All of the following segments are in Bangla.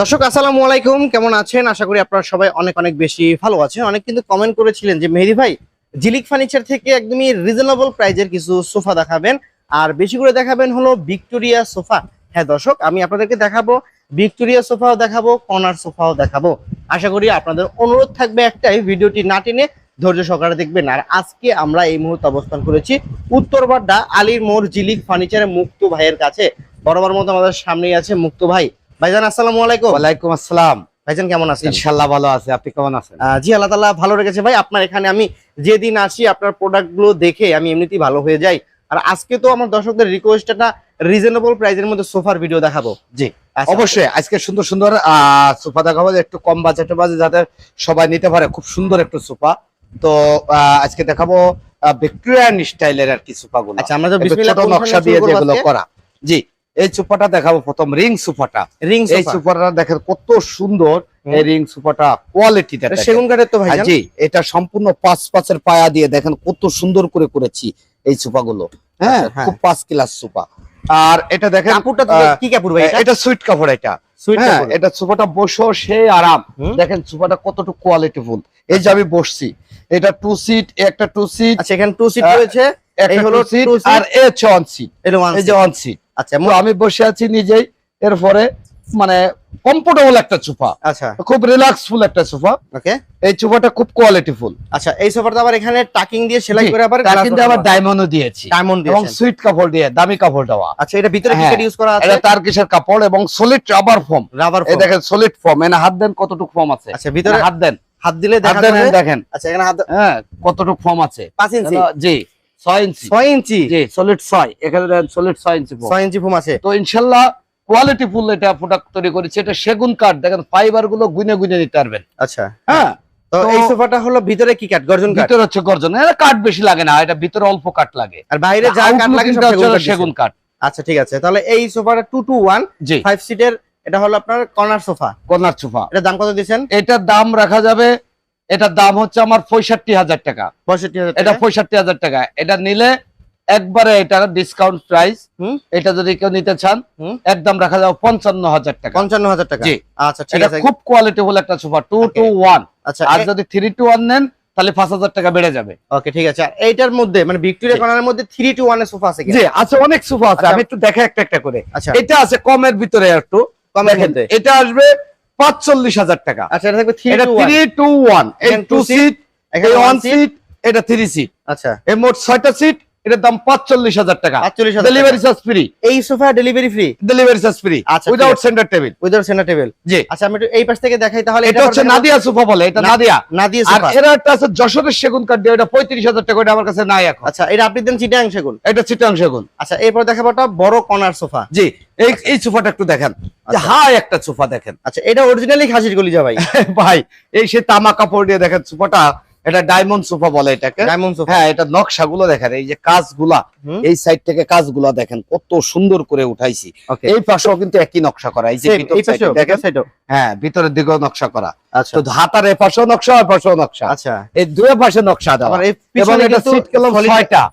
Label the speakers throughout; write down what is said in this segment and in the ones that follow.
Speaker 1: দর্শক, আসসালামু আলাইকুম। কেমন আছেন? আশা করি আপনারা সবাই অনেক অনেক বেশি ভালো আছেন। অনেক কিন্তু কমেন্ট করেছিলেন যে, মেহেদি ভাই, জিলিক ফার্নিচার থেকে একদমই রিজনেবল প্রাইজের কিছু সোফা দেখাবেন। আর বেশি করে দেখাবেন হলো ভিক্টোরিয়া সোফা। হ্যাঁ দর্শক, আমি আপনাদেরকে দেখাবো। ভিক্টোরিয়া সোফাও দেখাবো কর্নার সোফাও দেখাবো। আশা করি আপনাদের অনুরোধ থাকবে একটাই, ভিডিওটি না টেনে ধৈর্য সহকারে দেখবেন। আর আজকে আমরা এই মুহূর্তে অবস্থান করেছি উত্তরবাড্ডা আলীর মোড় জিলিক ফার্নিচারের মুক্ত ভাইয়ের কাছে। বরাবর মতো আমাদের সামনেই আছে মুক্ত ভাই। ভাইজান আসসালামু আলাইকুম।
Speaker 2: ওয়ালাইকুম আসসালাম।
Speaker 1: ভাইজান কেমন আছেন?
Speaker 2: ইনশাল্লাহ ভালো আছে। আপনি কেমন আছেন?
Speaker 1: জি আল্লাহ তাআলা ভালো রেখেছে। ভাই আপনার এখানে আমি যেদিন আসি আপনার প্রোডাক্টগুলো দেখে আমি এমনিতেই ভালো হয়ে যাই। আর আজকে তো আমার দর্শকদের রিকোয়েস্ট একটা রিজনেবল প্রাইজের মধ্যে সোফার ভিডিও দেখাবো।
Speaker 2: জি
Speaker 1: আচ্ছা,
Speaker 2: অবশ্যই। আজকে সুন্দর সুন্দর সোফা দেখাবো একটু কম বাজেটের মাঝে যাতে সবাই নিতে পারে। খুব সুন্দর একটু সোফা। তো আহ, আজকে দেখাবো ভিক্টোরিয়ান স্টাইলের আর কি সোফা গুলো
Speaker 1: আচ্ছা আমরা তো বিসমিল্লাহ
Speaker 2: নকশা দিয়ে যেগুলো করা। জি। এই সোফাটা দেখাবো প্রথম রিং সোফাটা
Speaker 1: রিং
Speaker 2: এই
Speaker 1: সোফা
Speaker 2: সোফাটা দেখেন কত সুন্দর এই রিং সোফাটা
Speaker 1: কোয়ালিটি সেগুন কাঠের তো ভাই
Speaker 2: জি এটা সম্পূর্ণ পাঁচ পাঁচের পায়া দিয়ে দেখেন কত সুন্দর করে করেছি এই সোফা গুলো হ্যাঁ
Speaker 1: আচ্ছা, হ্যাঁ।
Speaker 2: খুব পাঁচ ক্লাস সোফা আর এটা দেখেন
Speaker 1: কাপড়টা কি কাপড় ভাই এটা?
Speaker 2: সুইট কাপড় এটা।
Speaker 1: সুইট
Speaker 2: হ্যাঁ
Speaker 1: কাপড়।
Speaker 2: এটা সোফাটা বসো সে আরাম। দেখেন সোফাটা কতটুকু কোয়ালিটি ফুল এই যে আমি বসছি এটা টু সিট একটা টু সিট
Speaker 1: আচ্ছা এখানে টু সিট রয়েছে এই হলো
Speaker 2: সিট আর এ অন সিট
Speaker 1: এটা।
Speaker 2: অন সিট
Speaker 1: আচ্ছা
Speaker 2: আমি বসে আছি নিজেই এরপরে মানে কমফোর্টেবল একটা সোফা
Speaker 1: আচ্ছা।
Speaker 2: খুব রিল্যাক্সফুল একটা সোফা
Speaker 1: ওকে
Speaker 2: এই সোফাটা খুব কোয়ালিটি ফুল
Speaker 1: আচ্ছা এই সোফাটা আবার এখানে টাকিং দিয়ে সেলাই করে আবার
Speaker 2: তার কিন্তু আবার ডায়মন্ডও দিয়েছি।
Speaker 1: ডায়মন্ড
Speaker 2: এবং সুইট কাপড় দিয়ে দামি কাপড় দেওয়া।
Speaker 1: আচ্ছা এটা ভিতরে
Speaker 2: হ্যাঁ,
Speaker 1: কি ইউজ করা আছে?
Speaker 2: এটা তার কিসের কাপড় এবং সলিড রাবার ফর্ম
Speaker 1: রাবার
Speaker 2: এই দেখেন সলিড ফর্ম এনে হাত দেন কতটুকু ফর্ম আছে?
Speaker 1: আচ্ছা ভিতরে
Speaker 2: হাত দেন।
Speaker 1: হাত দিলে
Speaker 2: দেখেন।
Speaker 1: আচ্ছা এখানে হাত
Speaker 2: হ্যাঁ কতটুকু ফর্ম আছে?
Speaker 1: পাঁচ ইঞ্চি।
Speaker 2: জি। ছয় ইঞ্চি।
Speaker 1: ছয় ইঞ্চি?
Speaker 2: জি। সলিড ছয়। এখানে সলিড ছয় ইঞ্চি
Speaker 1: ছয় ইঞ্চি ফুম আছে।
Speaker 2: তো ইনশাল্লাহ কোয়ালিটি ফুল এটা প্রোডাক্ট তৈরি করেছে। এটা সেগুন কাঠ দেখেন ফাইবারগুলো গুনে গুনে নিতে পারবেন।
Speaker 1: আচ্ছা।
Speaker 2: হ্যাঁ?
Speaker 1: তো এই সোফাটা হলো ভিতরে কি কাঠ গর্জন কাঠ
Speaker 2: ভিতরে হচ্ছে গর্জন। এটা কাঠ বেশি লাগে না। এটা ভিতরে অল্প কাঠ লাগে।
Speaker 1: আর বাইরে যা কাঠ লাগে সব সেগুন কাঠ আচ্ছা ঠিক আছে। তাহলে এই সোফাটা টু সিটের এটা হলো আপনার কর্নার সোফা।
Speaker 2: Corner sofa.
Speaker 1: এটা দাম কত দিচ্ছেন?
Speaker 2: এটার দাম রাখা যাবে এটার দাম হচ্ছে আমার পঁয়ষট্টি হাজার টাকা।
Speaker 1: পঁয়ষট্টি হাজার
Speaker 2: এটা পঁয়ষট্টি হাজার টাকা। এটা নিলে একবারে এটা ডিসকাউন্ট প্রাইস
Speaker 1: হুম।
Speaker 2: এটা যদি কেউ নিতে চান। একদম রাখা যাবে পঞ্চান্ন হাজার টাকা।
Speaker 1: পঞ্চান্ন হাজার টাকা।
Speaker 2: জি।
Speaker 1: আচ্ছা
Speaker 2: এটা খুব কোয়ালিটি ফুল একটা সোফা টু টু ওয়ান
Speaker 1: আচ্ছা
Speaker 2: আর যদি থ্রি টু ওয়ান নেন তাহলে পাঁচ হাজার টাকা বেড়ে যাবে।
Speaker 1: ওকে ঠিক আছে। আর এইটার মধ্যে মানে ভিক্টোরিয়া। কর্নারের মধ্যে থ্রি টু ওয়ানের সোফা আছে
Speaker 2: জি আছে অনেক সোফা আছে।
Speaker 1: আচ্ছা।
Speaker 2: আমি একটু দেখে একটা একটা করে।
Speaker 1: আচ্ছা।
Speaker 2: এটা আছে কমের ভিতরে একটু।
Speaker 1: কমের মধ্যে।
Speaker 2: এটা আসবে পাঁচচল্লিশ হাজার টাকা।
Speaker 1: আচ্ছা এটা থাকবে থ্রি টু ওয়ান
Speaker 2: এই টু সিট ওয়ান এটা থ্রি সিট
Speaker 1: আচ্ছা।
Speaker 2: এই মোট ছয়টা সিট এটার দাম পাঁচচল্লিশ হাজার টাকা। ডেলিভারি চার্জ ফ্রি
Speaker 1: এই sofa delivery free
Speaker 2: delivery charge free
Speaker 1: আচ্ছা,
Speaker 2: without centre table
Speaker 1: without centre table
Speaker 2: জি।
Speaker 1: আচ্ছা আমি একটু এই পাশ থেকে দেখাই তাহলে
Speaker 2: এটা হচ্ছে নাদিয়া সোফা বলে এটা নাদিয়া।
Speaker 1: না দিয়ে
Speaker 2: আর
Speaker 1: সোফা
Speaker 2: এরা একটা আছে যশোরের সেগুন কাঠ দিয়ে ওটা পঁয়ত্রিশ হাজার টাকা ওটা আমার কাছে নাই এখন।
Speaker 1: আচ্ছা এটা আপনি দেন চিটাং সেগুন।
Speaker 2: এটা চিটাং সেগুন।
Speaker 1: আচ্ছা এরপর দেখাবো একটা বড় কর্নার সোফা
Speaker 2: জি এই এই সোফাটা একটু দেখেন।
Speaker 1: আচ্ছা।
Speaker 2: হাই একটা সোফা দেখেন।
Speaker 1: আচ্ছা এটা অরিজিনালি খাসির গলিজা ভাই।
Speaker 2: ভাই এই সে তামা কাপড় দিয়ে দেখেন সোফাটা এটা ডায়মন্ড সোফা বলে এটাকে।
Speaker 1: ডায়মন্ড সোফা
Speaker 2: হ্যাঁ এটা নকশাগুলো দেখেন এই যে কাজগুলা। এই সাইড থেকে কাজগুলা দেখেন কত সুন্দর করে উঠাইছি। এই পাশেও কিন্তু একই নকশা করা এই যে দেখেন। হ্যাঁ ভিতরের দিকেও নকশা করা।
Speaker 1: আচ্ছা।
Speaker 2: তো হাতার এ পাশেও নকশা ওই পাশেও নকশা।
Speaker 1: আচ্ছা।
Speaker 2: এই দুই পাশে নকশা দেওয়া। এবং
Speaker 1: পিছনে
Speaker 2: এটা সিট কলম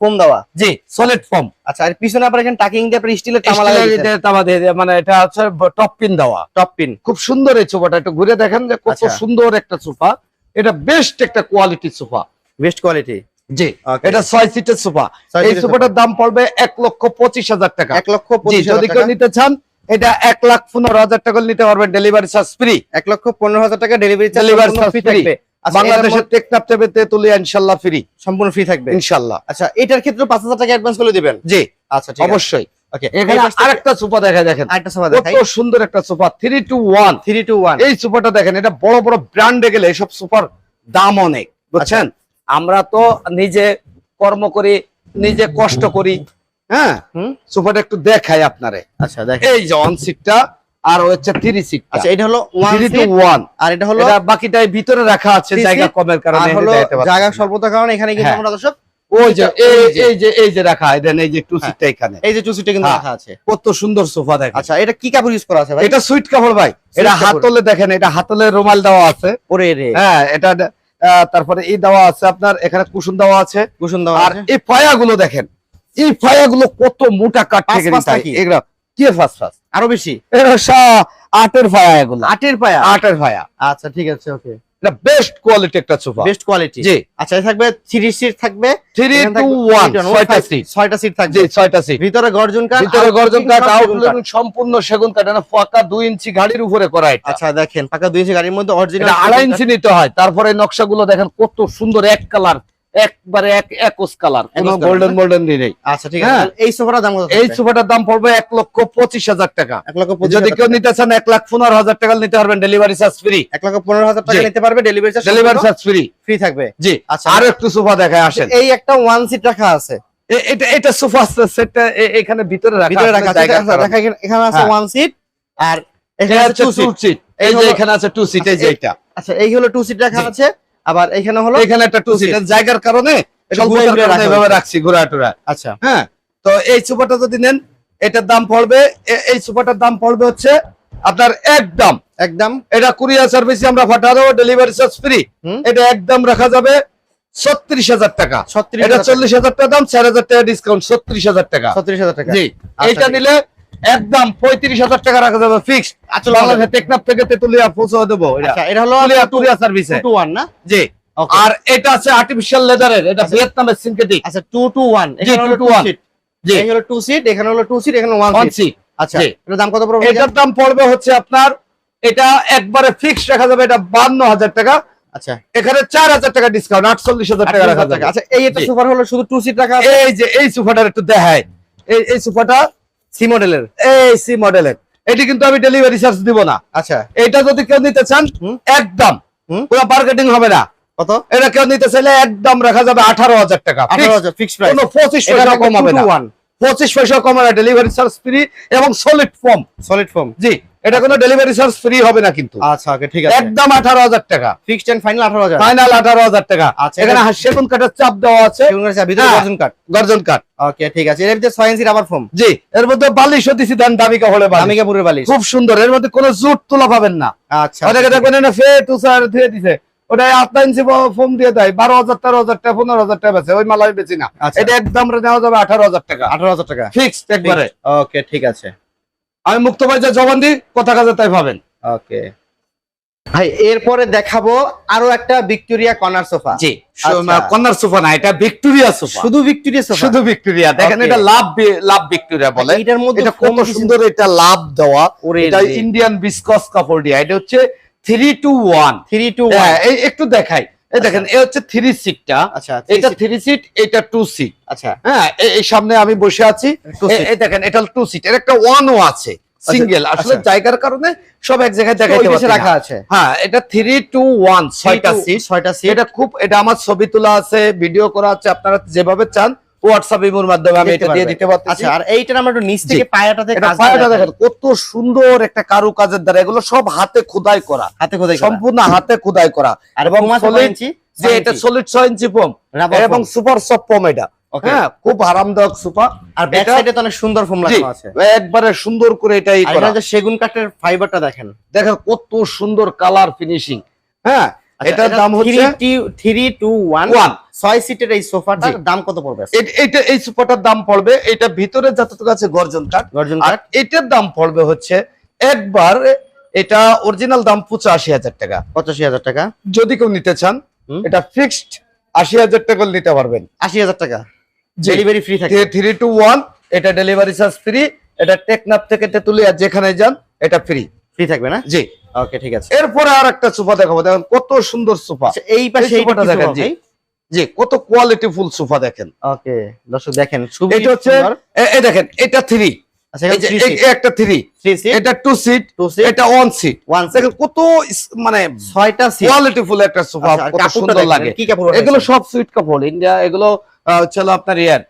Speaker 1: ফোম দেওয়া।
Speaker 2: জি সলিড ফর্ম
Speaker 1: আচ্ছা আর পিছনে আবার এখানে টাকিং দিয়ে আপনার স্টিলের তামা লাগাই দিয়েছেন
Speaker 2: মানে এটা হচ্ছে টপ পিন দেওয়া।
Speaker 1: টপ পিন
Speaker 2: খুব সুন্দর এই সোফাটা একটু ঘুরে দেখেন যে কত
Speaker 1: আচ্ছা।
Speaker 2: সুন্দর একটা সোফা এটা বেস্ট একটা কোয়ালিটি সোফা
Speaker 1: বেস্ট কোয়ালিটি
Speaker 2: জি এটা ছয় সিটের সোফা এই সোফাটার দাম পড়বে এক লক্ষ পঁচিশ হাজার টাকা।
Speaker 1: এক লক্ষ
Speaker 2: যদি কেউ
Speaker 1: টাকা।
Speaker 2: নিতে চান এটা এক লাখ পনেরো হাজার টাকা নিতে পারবেন। ডেলিভারি চার্জ ফ্রি
Speaker 1: এক লক্ষ পনেরো হাজার টাকা ডেলিভারি চার্জ ফ্রি থাকবে।
Speaker 2: বাংলাদেশের ইনশাল্লাহ ফ্রি
Speaker 1: সম্পূর্ণ ফ্রি থাকবে।
Speaker 2: ইনশাল্লাহ।
Speaker 1: আচ্ছা এটার ক্ষেত্রে পাঁচ হাজার টাকা অ্যাডভান্স করে দিবেন?
Speaker 2: জি।
Speaker 1: আচ্ছা
Speaker 2: অবশ্যই।
Speaker 1: ওকে
Speaker 2: এখানে আরেকটা সোফা দেখা দেখেন।
Speaker 1: আরেকটা সোফা
Speaker 2: কত সুন্দর একটা sofa three two one
Speaker 1: three two one
Speaker 2: এই সোফাটা দেখেন এটা বড় বড় ব্র্যান্ডে গেলে এসব সোফার দাম অনেক বুঝছেন? আমরা তো নিজে কর্ম করি নিজে কষ্ট করি হ্যাঁ? সোফাটা একটু দেখাই আপনারে।
Speaker 1: আচ্ছা দেখেন।
Speaker 2: এই যে ওয়ান সিটটা আর হচ্ছে থ্রি সিট
Speaker 1: আচ্ছা এটা হলো ওয়ান
Speaker 2: টু
Speaker 1: আর এটা হলো
Speaker 2: বাকিটাই ভিতরে রাখা আছে জায়গা কমের কারণে
Speaker 1: জায়গা। স্বল্পতার কারণে এখানে কিন্তু
Speaker 2: হ্যাঁ।
Speaker 1: আমরা দর্শক
Speaker 2: ওই যে
Speaker 1: এই
Speaker 2: এই
Speaker 1: যে।
Speaker 2: এই যে রাখা দেন এই যে টু
Speaker 1: হ্যাঁ।
Speaker 2: এখানে।
Speaker 1: এই যে চুসিটা কিন্তু
Speaker 2: হ্যাঁ।
Speaker 1: রাখা আছে।
Speaker 2: কত সুন্দর সোফা দেখেন।
Speaker 1: আচ্ছা এটা কি কাপড় ইউজ করা আছে ভাই?
Speaker 2: এটা সুইট কাপড় ভাই। এটা হাতলে দেখেন এটা হাতলে রুমাল দেওয়া আছে।
Speaker 1: ওরে রে।
Speaker 2: হ্যাঁ এটা তারপরে এই দেওয়া আছে আপনার এখানে কুশন দেওয়া আছে।
Speaker 1: কুশন দেওয়া
Speaker 2: আর এই পায়াগুলো দেখেন এই পায়াগুলো কত মোটা কাঠ থেকে? এগুলো কি
Speaker 1: আরও বেশি?
Speaker 2: এটা আটের ভায়া এগুলো
Speaker 1: আটের পায়া
Speaker 2: আটের ভায়া
Speaker 1: আচ্ছা ঠিক আছে ওকে।
Speaker 2: এটা বেস্ট কোয়ালিটি একটা সোফা
Speaker 1: বেস্ট কোয়ালিটি
Speaker 2: জি।
Speaker 1: আচ্ছা থাকবে 3 সিট থাকবে। 3
Speaker 2: টু
Speaker 1: থাকবে
Speaker 2: ওয়ান
Speaker 1: eight one,
Speaker 2: ছয়টা
Speaker 1: five-
Speaker 2: সিট
Speaker 1: ছয়টা সিট থাকবে।
Speaker 2: জি ছয়টা সিট
Speaker 1: ভিতরে গর্জন কাট
Speaker 2: ভিতরে গর্জন
Speaker 1: কাট
Speaker 2: আউটলুক সম্পূর্ণ সেগুন কাঠ না ফাঁকা দুই ইঞ্চি গাড়ির উপরে করা এটা।
Speaker 1: আচ্ছা দেখেন ফাঁকা দুই ইঞ্চি গাড়ির মধ্যে অরিজিনাল
Speaker 2: এটা আড়াই ইঞ্চি নিতে হয়। তারপরে নকশাগুলো দেখেন কত সুন্দর এক কালার একবারে এক একস কালার কোনো গোল্ডেন? গোল্ডেন নেই।
Speaker 1: আচ্ছা ঠিক আছে।
Speaker 2: হ্যাঁ।
Speaker 1: এই সোফাটার দাম
Speaker 2: এই? সোফাটার দাম পড়বে এক লক্ষ পঁচিশ হাজার টাকা।
Speaker 1: এক লক্ষ
Speaker 2: যদি কেউ নিতে চান এক লাখ পনেরো হাজার টাকা নিতে পারবেন ডেলিভারি চার্জ ফ্রি
Speaker 1: এক লক্ষ পনেরো হাজার টাকা নিতে পারবে delivery charge
Speaker 2: delivery charge free
Speaker 1: free থাকবে।
Speaker 2: জি।
Speaker 1: আচ্ছা।
Speaker 2: আরও একটু সোফা দেখায় আসেন।
Speaker 1: এই একটা ওয়ান সিট রাখা আছে।
Speaker 2: এটা এটা সোফা সেটটা এখানে ভিতরে রাখা
Speaker 1: ভিতরে
Speaker 2: আছে,
Speaker 1: রাখা আছে এখানে- আছে
Speaker 2: হ্যাঁ।
Speaker 1: ওয়ান সিট আর এখানে
Speaker 2: এটা
Speaker 1: আছে
Speaker 2: হচ্ছে
Speaker 1: টু সিট
Speaker 2: এই যে এখানে আছে টু সিট এই যে
Speaker 1: আচ্ছা,
Speaker 2: এটা
Speaker 1: আচ্ছা এই হলো টু সিট রাখা আছে। আবার এখানে হলো
Speaker 2: এখানে একটা টু
Speaker 1: Two
Speaker 2: সিট
Speaker 1: seat।
Speaker 2: জায়গার কারণে এভাবে রাখছি ঘোরা টুরা।
Speaker 1: আচ্ছা।
Speaker 2: হ্যাঁ তো এই সোফাটা যদি নেন এটার দাম পড়বে এই সোফাটার দাম পড়বে হচ্ছে আপনার একদম।
Speaker 1: একদম।
Speaker 2: এটা কুরিয়ার সার্ভিসে আমরা পাঠাবো ডেলিভারি চার্জ ফ্রি। এটা একদম রাখা যাবে ছত্রিশ হাজার টাকা। এটা চল্লিশ হাজার টাকা দাম চার হাজার টাকা ডিসকাউন্ট ছত্রিশ হাজার টাকা।
Speaker 1: ছত্রিশ হাজার টাকা।
Speaker 2: জি
Speaker 1: এটা
Speaker 2: নিলে একদম পঁয়ত্রিশ হাজার টাকা রাখা যাবে ফিক্সড
Speaker 1: আচ্ছা
Speaker 2: বাংলাদেশে টেকনাফ থেকে তেতুলিয়া পৌঁছে দেবো। এটা
Speaker 1: আচ্ছা হলো
Speaker 2: কুরিয়ার সার্ভিসে
Speaker 1: টু ওয়ান না?
Speaker 2: জি। আর এটা আছে আর্টিফিশিয়াল লেদারের এটা ভিয়েতনামের সিনথেটিক
Speaker 1: আচ্ছা টু টু ওয়ান
Speaker 2: জি,
Speaker 1: এখানে টু
Speaker 2: to জি।
Speaker 1: এই হলো টু সিট এখানে হলো টু সিট এখানে ওয়ান
Speaker 2: ওয়ান
Speaker 1: সিট আচ্ছা। এটার দাম কত পড়বে?
Speaker 2: এটার দাম পড়বে হচ্ছে আপনার এটা একবারে ফিক্সড রাখা যাবে এটা বান্ন হাজার টাকা।
Speaker 1: আচ্ছা।
Speaker 2: এখানে চার হাজার টাকা ডিসকাউন্ট আটচল্লিশ হাজার টাকা রাখা যাবে।
Speaker 1: আচ্ছা এই একটা সুপার হলো শুধু টু সিট রাখা
Speaker 2: এই যে এই সোফাটার একটু দেখায় এই এই সোফাটা
Speaker 1: সি মডেলের
Speaker 2: এই সি মডেলের এটি কিন্তু আমি ডেলিভারি চার্জ দিব না।
Speaker 1: আচ্ছা।
Speaker 2: এটা যদি কেউ নিতে চান একদম। পুরো মার্কেটিং হবে না।
Speaker 1: কত?
Speaker 2: এটা কেউ নিতে চাইলে একদম রাখা যাবে আঠারো হাজার টাকা। কোনো পঁচিশ পয়সা কম হবে না। পঁচিশ পয়সা কম ডেলিভারি চার্জ ফ্রি এবং সলিড ফর্ম
Speaker 1: সলিড ফর্ম
Speaker 2: জি। এটা কোনো ডেলিভারি চার্জ ফ্রি হবে না কিন্তু।
Speaker 1: আচ্ছা ওকে ঠিক আছে।
Speaker 2: একদম আঠারো হাজার টাকা।
Speaker 1: ফিক্সড এন্ড ফাইনাল আঠারো হাজার।
Speaker 2: ফাইনাল আঠারো হাজার টাকা।
Speaker 1: আচ্ছা,
Speaker 2: এখানে সেগুন কাঠের চাপ দেওয়া আছে।
Speaker 1: সেগুন গাছের ভিতরে
Speaker 2: হ্যাঁ।
Speaker 1: গর্জন কাট
Speaker 2: গর্জন কাঠ।
Speaker 1: ওকে ঠিক আছে। এর ভিতরে ছয় ইঞ্চি রাবার ফোম
Speaker 2: জি এর মধ্যে বালিশ দিছি দেন দামি কাপড়ে বালিশ।
Speaker 1: আমিকাপুরের বালিশ।
Speaker 2: খুব সুন্দর। এর মধ্যে কোনো জুট তোলা পাবেন না।
Speaker 1: আচ্ছা।
Speaker 2: অনেকে দেখবেন না ফে টুসার দিয়ে দিছে। ওটা আট ইঞ্চি ফোম দিয়ে দেয়। বারো হাজার তেরো হাজার টাকা পনেরো হাজার টাকা বেছে ওই মালাই বেশি না।
Speaker 1: আচ্ছা।
Speaker 2: এটা একদম নেওয়া যাবে আঠারো হাজার টাকা।
Speaker 1: আঠারো হাজার টাকা।
Speaker 2: ফিক্সড একবারে।
Speaker 1: ওকে ঠিক আছে।
Speaker 2: আমি মুক্ত বাজার জবান দিই কথা কাজে তাই পাবেন
Speaker 1: ওকে। ভাই এরপরে দেখাবো আরও একটা ভিক্টোরিয়া কর্নার সোফা।
Speaker 2: জি
Speaker 1: আচ্ছা।
Speaker 2: কন্যার সোফা না এটা ভিক্টোরিয়া সোফা।
Speaker 1: শুধু ভিক্টোরিয়া সোফা?
Speaker 2: শুধু ভিক্টোরিয়া। দেখেন এটা লাভ লাভ ভিক্টোরিয়া বলে।
Speaker 1: এটার মধ্যে
Speaker 2: এটা কত সুন্দর এটা লাভ দেওয়া। এটা ইন্ডিয়ান বিসকস কাপড় দিয়া। এটা হচ্ছে three two one
Speaker 1: three two
Speaker 2: একটু দেখাই। এই দেখেন এ হচ্ছে থ্রি সিটটা
Speaker 1: আচ্ছা
Speaker 2: এটা থ্রি সিট এটা টু সিট
Speaker 1: আচ্ছা।
Speaker 2: হ্যাঁ এই- সামনে আমি বসে আছি। এই দেখেন এটা টু সিট এর একটা ওয়ানও আছে সিঙ্গেল আসলে
Speaker 1: আচ্ছা।
Speaker 2: জায়গার কারণে সব এক জায়গায় দেখাইতে পারছি
Speaker 1: রাখা আছে।
Speaker 2: হ্যাঁ এটা টু ছয়টা সিট
Speaker 1: ছয়টা সিট
Speaker 2: এটা খুব এটা আমার ছবি তোলা আছে ভিডিও করা আছে আপনারা যেভাবে চান হোয়াটসঅ্যাপ ইমোর মাধ্যমে আমি এটা দিয়ে দিতে পারতেছি।
Speaker 1: আচ্ছা আর এইটার আমরা একটু নিচ থেকে কাজ
Speaker 2: পায়াটা দেখেন কত সুন্দর একটা কারু কাজের দ্বারা এগুলো সব হাতে খোদাই করা।
Speaker 1: হাতে খোদাই করা।
Speaker 2: সম্পূর্ণ হাতে খোদাই করা।
Speaker 1: আর
Speaker 2: এবং
Speaker 1: ইঞ্চি?
Speaker 2: যে এটা সলিড ছয় ইঞ্চি ফোম এবং সুপার সফট ফোম এটা। হ্যাঁ খুব আরামদায়ক সুপার
Speaker 1: আর ব্যাক সাইডে তো অনেক সুন্দর ফোম
Speaker 2: জি,
Speaker 1: লাগানো আছে।
Speaker 2: একবারে সুন্দর করে এটা ই
Speaker 1: আর
Speaker 2: করা।
Speaker 1: এটা সেগুন কাঠের ফাইবারটা দেখেন।
Speaker 2: দেখেন কত সুন্দর কালার ফিনিশিং হ্যাঁ
Speaker 1: আচ্ছা,
Speaker 2: এটার দাম হচ্ছে
Speaker 1: থ্রি টু ওয়ান
Speaker 2: ওয়ান
Speaker 1: ছয় সিটের এই সোফাটার দাম কত পড়বে?
Speaker 2: এটা এই সুপারটার দাম পড়বে এটা ভিতরে যতটুকু আছে গর্জন কাঠ।
Speaker 1: গর্জন কাঠ।
Speaker 2: এটার দাম পড়বে হচ্ছে একবার এটা অরিজিনাল দাম পঁচাশি হাজার টাকা।
Speaker 1: পঁচাশি হাজার টাকা।
Speaker 2: যদি কেউ নিতে চান এটা ফিক্সড আশি হাজার টাকা নিতে পারবেন।
Speaker 1: আশি হাজার টাকা। ডেলিভারি ফ্রি থাকে।
Speaker 2: থ্রি টু ওয়ান এটা ডেলিভারি চার্জ ফ্রি এটা টেকনাফ থেকে তেতুলিয়া যেখানে যান এটা ফ্রি
Speaker 1: ফ্রি থাকবে না?
Speaker 2: জি।
Speaker 1: ওকে ঠিক আছে।
Speaker 2: এরপরে আর একটা সোফা দেখাবো দেখেন কত সুন্দর সোফা।
Speaker 1: আচ্ছা, এই পাশে
Speaker 2: এই সোফাটা দেখেন, জি। জি কত কোয়ালিটি ফুল সোফা দেখেন।
Speaker 1: ওকে দর্শক দেখেন
Speaker 2: এটা হচ্ছে এই দেখেন এটা থ্রি
Speaker 1: আচ্ছা থ্রি
Speaker 2: একটা থ্রি
Speaker 1: থ্রি
Speaker 2: এটা টু সিট
Speaker 1: সিট
Speaker 2: এটা ওয়ান সিট
Speaker 1: ওয়ান
Speaker 2: দেখেন কত মানে
Speaker 1: ছয়টা
Speaker 2: কোয়ালিটি ফুল একটা সোফা
Speaker 1: আচ্ছা,
Speaker 2: কত সুন্দর লাগে। এগুলো সব সুইট কাপড়। ইন্ডিয়া এগুলো আহ, হচ্ছে আপনার ইয়ার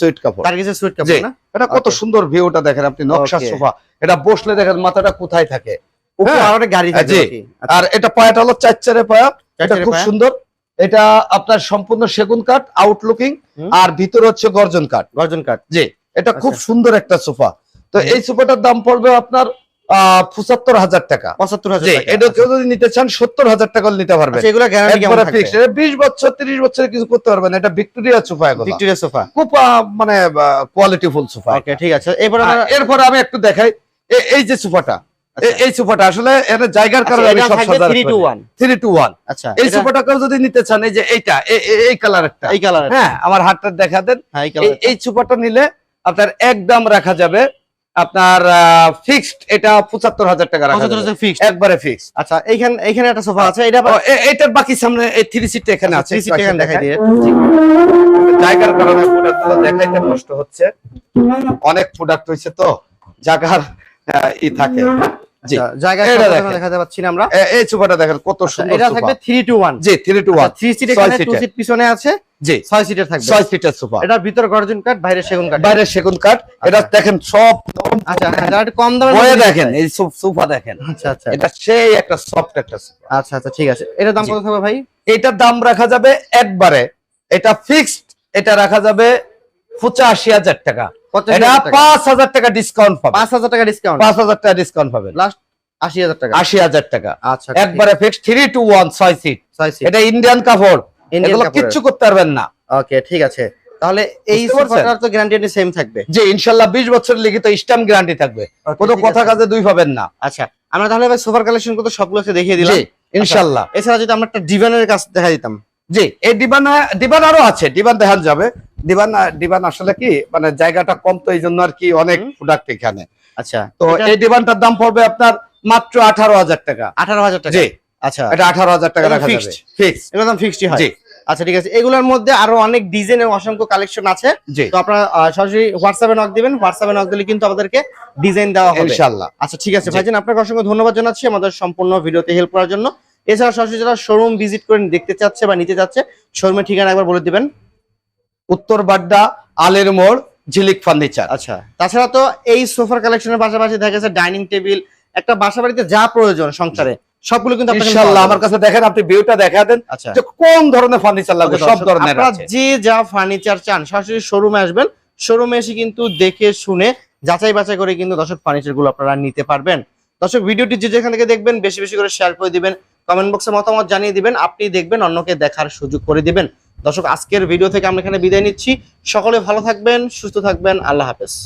Speaker 2: সুইট কাপড়।
Speaker 1: সুইট কাপড় না?
Speaker 2: এটা কত সুন্দর ভিউটা দেখেন আপনি নকশা সোফা। এটা বসলে দেখেন মাথাটা কোথায় থাকে?
Speaker 1: উপরে
Speaker 2: হ্যাঁ।
Speaker 1: আর গাড়ি থাকে। নাকি? আচ্ছা,
Speaker 2: আর এটা পায়াটা হলো চার চারে পায়া। এটা খুব সুন্দর। এটা আপনার সম্পূর্ণ সেগুন কাঠ আউটলুকিং আর ভিতরে হচ্ছে গর্জন কাঠ।
Speaker 1: গর্জন কাঠ।
Speaker 2: জি এটা খুব
Speaker 1: আচ্ছা।
Speaker 2: সুন্দর একটা সোফা। তো এই সোফাটার দাম পড়বে আপনার পঁচাত্তর হাজার টাকা।
Speaker 1: পঁচাত্তর হাজার
Speaker 2: এটা কেউ যদি নিতে চান সত্তর হাজার টাকা নিতে পারবেন।
Speaker 1: আচ্ছা,
Speaker 2: বিশ বছর তিরিশ বছরে কিছু করতে পারবেন। এটা ভিক্টোরিয়া সোফা
Speaker 1: ভিক্টোরিয়া সোফা।
Speaker 2: খুব মানে কোয়ালিটি ফুল সোফা।
Speaker 1: ঠিক আছে। এরপর
Speaker 2: এরপরে আমি একটু দেখাই। এই যে সোফাটা। এই সোফাটা আসলে এর জায়গার কারণে আমি সব সাজা
Speaker 1: 3 to 1
Speaker 2: থ্রি টু ওয়ান
Speaker 1: আচ্ছা
Speaker 2: এই
Speaker 1: এটা-
Speaker 2: সোফাটাকেও যদি নিতে চান এই যে এইটা এই কালার একটা।
Speaker 1: এই কালার
Speaker 2: হ্যাঁ আমার হাতটা দেখা দেন।
Speaker 1: হ্যাঁ এই
Speaker 2: সোফাটা নিলে আপনার একদম রাখা যাবে। আপনার ফিক্সড এটা পঁচাত্তর হাজার টাকা রাখা যাবে।
Speaker 1: ফিক্সড
Speaker 2: একবারে ফিক্সড
Speaker 1: আচ্ছা এইখানে এইখানে একটা সোফা আছে এটা
Speaker 2: এটার বাকি সামনে এই থ্রি সিট এখানে আছে।
Speaker 1: থ্রি সিট এখানে দেখাই দিয়ে।
Speaker 2: জায়গার কারণে প্রোডাক্টগুলো দেখাইতে কষ্ট হচ্ছে। অনেক প্রোডাক্ট হয়েছে তো জায়গার ই থাকে।
Speaker 1: আচ্ছা, জায়গা দেখাতে পাচ্ছি আমরা।
Speaker 2: এই সোফাটা দেখেন কত
Speaker 1: আচ্ছা,
Speaker 2: সুন্দর
Speaker 1: এটা থাকবে 3 টু 1
Speaker 2: জি থ্রি টু ওয়ান
Speaker 1: 3 সিট
Speaker 2: ছয়
Speaker 1: এখানে 2 সিট পিছনে আছে
Speaker 2: জি।
Speaker 1: 6 সিটের থাকবে।
Speaker 2: ছয় সিটের সোফা
Speaker 1: এটার ভিতর গর্জন কাঠ বাইরে সেগুন
Speaker 2: বাইরে সেগুন কাঠ। এটা দেখেন সব
Speaker 1: আচ্ছা হ্যাঁ কম দামে
Speaker 2: বয়ে দেখেন এই সোফা দেখেন।
Speaker 1: আচ্ছা আচ্ছা।
Speaker 2: এটা সেই একটা সফট একটা সোফা
Speaker 1: আচ্ছা আচ্ছা ঠিক আছে। এটার দাম কত থাকবে ভাই?
Speaker 2: এটার দাম রাখা যাবে একবারে। এটা ফিক্সড এটা রাখা যাবে পঁচাশি হাজার টাকা।
Speaker 1: 85,000
Speaker 2: এটা পাঁচ হাজার টাকা ডিসকাউন্ট পাবে
Speaker 1: 5000 টাকা ডিসকাউন্ট
Speaker 2: পাঁচ হাজার টাকা ডিসকাউন্ট পাবেন।
Speaker 1: লাস্ট 80000 টাকা।
Speaker 2: আশি হাজার টাকা।
Speaker 1: আচ্ছা
Speaker 2: একবারে ফিক্সড থ্রি টু ওয়ান ছয় সিট এটা ইন্ডিয়ান কাপড়। এগুলো কিচ্ছু করতে পারবেন না।
Speaker 1: ওকে ঠিক আছে। তাহলে এই সোফাটার তো গ্যারান্টি সেম থাকবে।
Speaker 2: যে ইনশাল্লাহ বিশ বছর লিখিত স্ট্যাম্প গ্যারান্টি থাকবে। কোনো কথা কাজে দুই পাবেন না।
Speaker 1: আচ্ছা আমরা তাহলে ভাই সোফার কালেকশন কত সবগুলো দেখিয়ে দিলাম।
Speaker 2: জি ইনশাল্লাহ।
Speaker 1: এছাড়া যদি আমরা একটা ডিভানের কাছ দেখা দিতাম।
Speaker 2: জি এই ডিবান ডিবান আরও আছে। ডিবান দেখান যাবে। ডিবান ডিবান আসলে কি মানে জায়গাটা কম তো এই জন্য আর কি অনেক। প্রোডাক্ট এখানে।
Speaker 1: আচ্ছা।
Speaker 2: তো এই ডিবানটার দাম পড়বে আপনার মাত্র আঠারো হাজার টাকা।
Speaker 1: 18000 টাকা?
Speaker 2: জি।
Speaker 1: আচ্ছা।
Speaker 2: এটা আঠারো হাজার টাকা রাখা যাবে। ফিক্স
Speaker 1: এগুলোর দাম ফিক্সডই হয়?
Speaker 2: জি।
Speaker 1: আচ্ছা ঠিক আছে। এগুলোর মধ্যে আরও অনেক ডিজাইন এবং অসংখ্য কালেকশন আছে। তো আপনারা সরাসরি হোয়াটসঅ্যাপে নক দিবেন। হোয়াটসঅ্যাপে নক দিলে কিন্তু আমাদেরকে ডিজাইন দেওয়া হবে।
Speaker 2: ইনশাল্লাহ।
Speaker 1: আচ্ছা ঠিক আছে। ভাইজান আপনাকে অসংখ্য ধন্যবাদ জানাচ্ছি আমাদের সম্পূর্ণ ভিডিওতে হেল্প করার জন্য। এছাড়া সরাসরি যারা শোরুম ভিজিট করে দেখতে চাচ্ছে বা নিতে চাচ্ছে শোরুমের ঠিকানা একবার বলে দিবেন।
Speaker 2: উত্তর বাড্ডা আলের মোড় ঝিলিক ফার্নিচার।
Speaker 1: আচ্ছা। তাছাড়া তো এই সোফার কালেকশনের পাশাপাশি দেখা গেছে ডাইনিং টেবিল একটা বাসা বাড়িতে যা প্রয়োজন সংসারে সবগুলো কিন্তু
Speaker 2: আমার। কাছে দেখেন আপনি ভিউটা দেখা দেন
Speaker 1: আচ্ছা।
Speaker 2: যে কোন ধরনের ফার্নিচার লাগবে সব ধরনের আছে।
Speaker 1: যে যা ফার্নিচার চান সরাসরি শোরুমে আসবেন। শোরুমে এসে কিন্তু দেখে শুনে যাচাই বাছাই করে কিন্তু দর্শক ফার্নিচারগুলো আপনারা নিতে পারবেন। দর্শক ভিডিওটি যে যেখান থেকে দেখবেন বেশি বেশি করে শেয়ার করে দিবেন। কমেন্ট বক্সে মতামত জানিয়ে দিবেন। আপনি দেখবেন অন্যকে দেখার সুযোগ করে দিবেন। দর্শক, আজকের ভিডিও থেকে আমরা এখানে বিদায় নিচ্ছি। সকলে ভালো থাকবেন, সুস্থ থাকবেন। আল্লাহ হাফেজ।